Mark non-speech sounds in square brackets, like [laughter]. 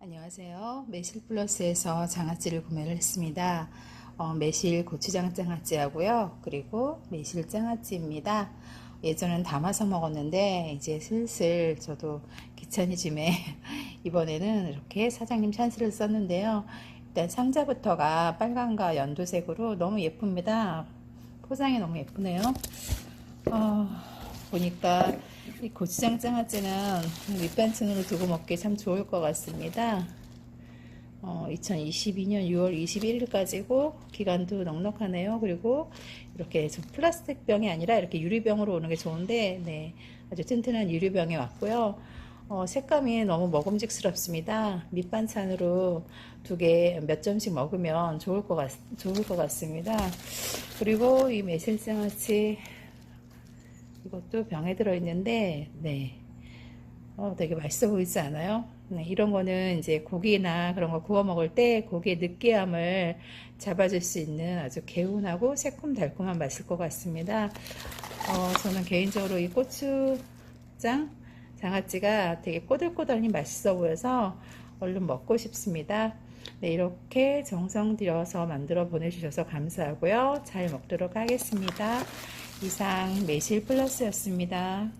안녕하세요. 매실 플러스에서 장아찌를 구매를 했습니다. 어, 매실 고추장 장아찌하고요. 그리고 매실 장아찌입니다. 예전엔 담아서 먹었는데 이제 슬슬 저도 귀차니즘에 [laughs] 이번에는 이렇게 사장님 찬스를 썼는데요. 일단 상자부터가 빨간과 연두색으로 너무 예쁩니다. 포장이 너무 예쁘네요. 어, 보니까 이 고추장 장아찌는 밑반찬으로 두고 먹기 참 좋을 것 같습니다. 어, 2022년 6월 21일까지고 기간도 넉넉하네요. 그리고 이렇게 좀 플라스틱 병이 아니라 이렇게 유리병으로 오는 게 좋은데 네, 아주 튼튼한 유리병에 왔고요. 어, 색감이 너무 먹음직스럽습니다. 밑반찬으로 두 개 몇 점씩 먹으면 좋을 것 같, 좋을 것 같습니다. 그리고 이 매실장아찌 이것도 병에 들어있는데, 네. 어, 되게 맛있어 보이지 않아요? 네, 이런 거는 이제 고기나 그런 거 구워 먹을 때 고기의 느끼함을 잡아줄 수 있는 아주 개운하고 새콤달콤한 맛일 것 같습니다. 어, 저는 개인적으로 이 고추장, 장아찌가 되게 꼬들꼬들하니 맛있어 보여서 얼른 먹고 싶습니다. 네, 이렇게 정성 들여서 만들어 보내주셔서 감사하고요. 잘 먹도록 하겠습니다. 이상 매실 플러스였습니다.